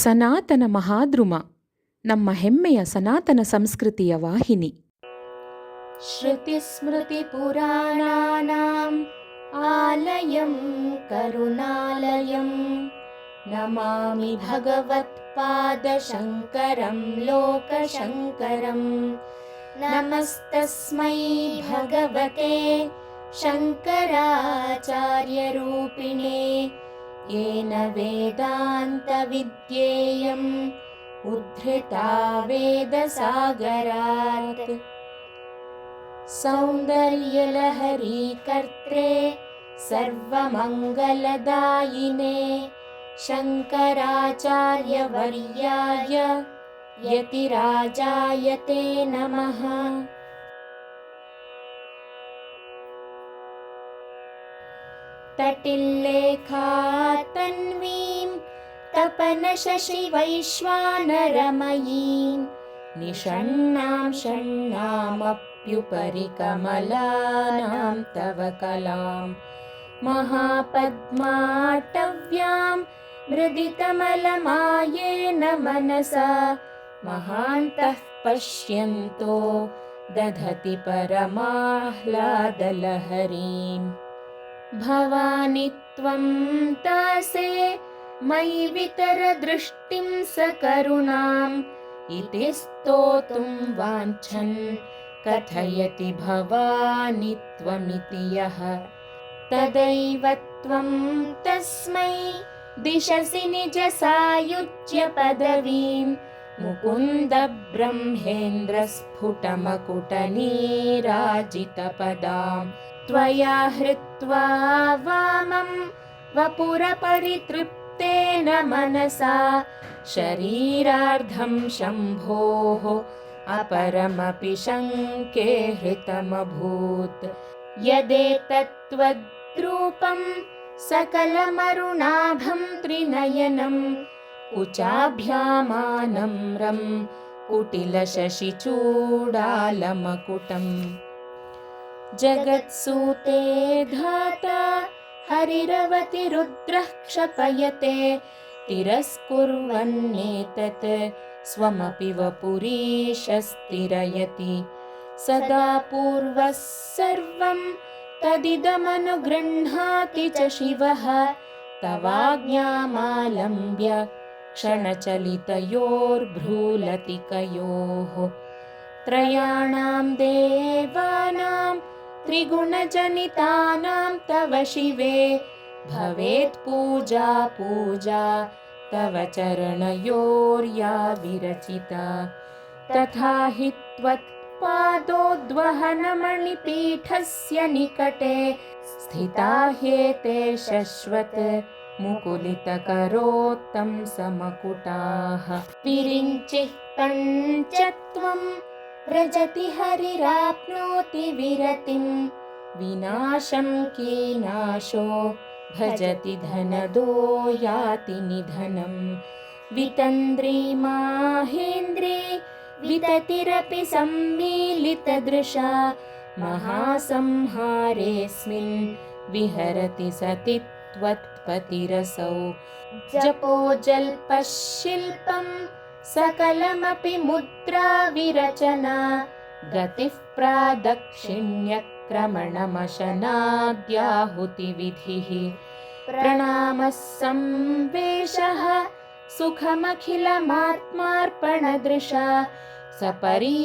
ಸನಾತನ ಮಹಾದ್ರುಮ ನಮ್ಮ ಹೆಮ್ಮೆಯ ಸನಾತನ ಸಂಸ್ಕೃತಿಯ ವಾಹಿನಿ श्रुतिस्मृतिपुराणानाम् आलयं करुणालयं नमामि भगवत्पादशङ्करं लोकशङ्करम् नमस्तस्मै भगवते शङ्कराचार्यरूपिणे येन वेदान्तविद्येयम् उद्धृता वेदसागरात्। सौन्दर्यलहरीकर्त्रे सर्वमङ्गलदायिने शङ्कराचार्यवर्याय यतिराजाय ते नमः तटिल्लेखातन्वीं तपनशशिवैश्वानरमयीं। निषण्णां षण्णामप्युपरि कमलानां तव कलां। महापद्माटव्यां मृदितमलमायेन मनसा। महान्तः पश्यन्तो दधति परमाह्लादलहरीम् भवानि त्वं दासे मयि वितरदृष्टिं सकरुणाम् इति स्तोतुं वाञ्छन् कथयति भवानि त्वमिति यः। तदैव त्वं तस्मै दिशसि निजसायुज्यपदवीं मुकुन्दब्रह्मेन्द्रस्फुटमकुटनीराजितपदां त्वया हृत्वा वामं वपुरपरितृप्तेन मनसा शरीरार्धं शम्भोः अपरमपि शङ्के हृतमभूत्। यदेतत्त्वद्रूपं सकलमरुणाभं त्रिनयनम् कुचाभ्यामानम्रं कुटिलशशिचूडालमकुटम् जगत्सूते धाता हरिरवतिरुद्रः क्षपयते। तिरस्कुर्वन्नेतत् स्वमपि वपुरीशस्तिरयति। सदा पूर्वः सर्वं तदिदमनुगृह्णाति च शिवः। तवाज्ञामालम्ब्य क्षणचलितयोर्भ्रूलतिकयोः। त्रयाणां देवानां त्रिगुणजनितानां तव शिवे। भवेत् पूजा पूजा तव चरणयोर्या विरचिता तथा हि त्वत्पादोद्वहनमणिपीठस्य निकटे स्थिता ह्येते शश्वत् मुकुलितकरोत्तं समकुटाः। विरिञ्चिः पञ्चत्वं व्रजति हरिराप्नोति विरतिं। विनाशं कीनाशो भजति धनदो याति निधनं। वितन्द्री माहेन्द्री विततिरपि सम्मीलितदृशा महासंहारेऽस्मिन् विहरति सति त्वत्पतिरसौ जपो जल्पशिल्पं सकलमपि मुद्रा विरचना गतिः प्रादक्षिण्यक्रमणमशनाद्याहुतिविधिः प्रणामः संवेशः सुखमखिलमात्मार्पणदृशा सपर्यापर्यायः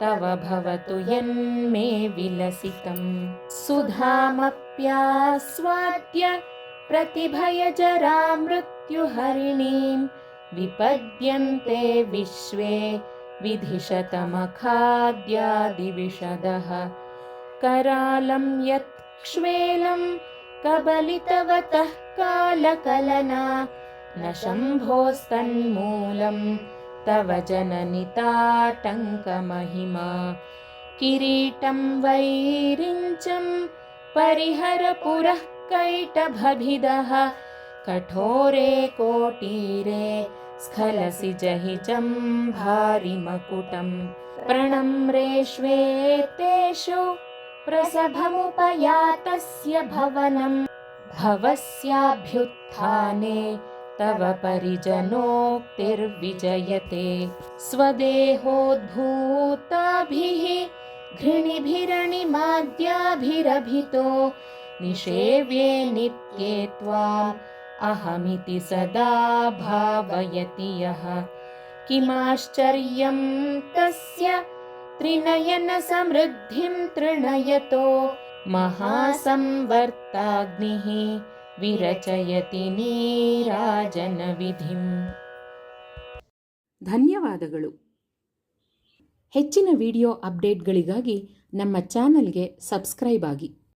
तव भवतु यन्मे विलसितम् सुधामप्यास्वाद्य प्रतिभयजरामृत्युहरिणीं विपद्यन्ते विश्वे विधिशतमखाद्यादिविशदः करालं यत्क्ष्वेलं कबलितवतः कालकलना न शम्भोस्तन्मूलं तव जननिताटङ्कमहिमा। किरीटं वैरिञ्चं परिहर पुरः कैटभभिदः कठोरे कोटीरे स्खलसि जहि जम्भारिमकुटं प्रणम्रेष्वेतेषु प्रसभमुपयातस्य भवनं भवस्याभ्युत्थाने तव परिजनोक्तिर्विजयते। स्वदेहोद्भूताभिः घृणिभिरणिमाद्याभिरभितो निषेव्ये नित्ये त्वाम् अहमिति सदा भावयति यः किमाश्चर्यं तस्य त्रिनयनसमृद्धिं तृणयतो महासंवर्ताग्निः विरचयति नीराजनविधिम् ಧನ್ಯವಾದಗಳು ಹೆಚ್ಚಿನ ವಿಡಿಯೋ ಅಪ್ಡೇಟ್ಗಳಿಗಾಗಿ ನಮ್ಮ ಚಾನಲ್ಗೆ ಸಬ್ಸ್ಕ್ರೈಬ್ ಆಗಿ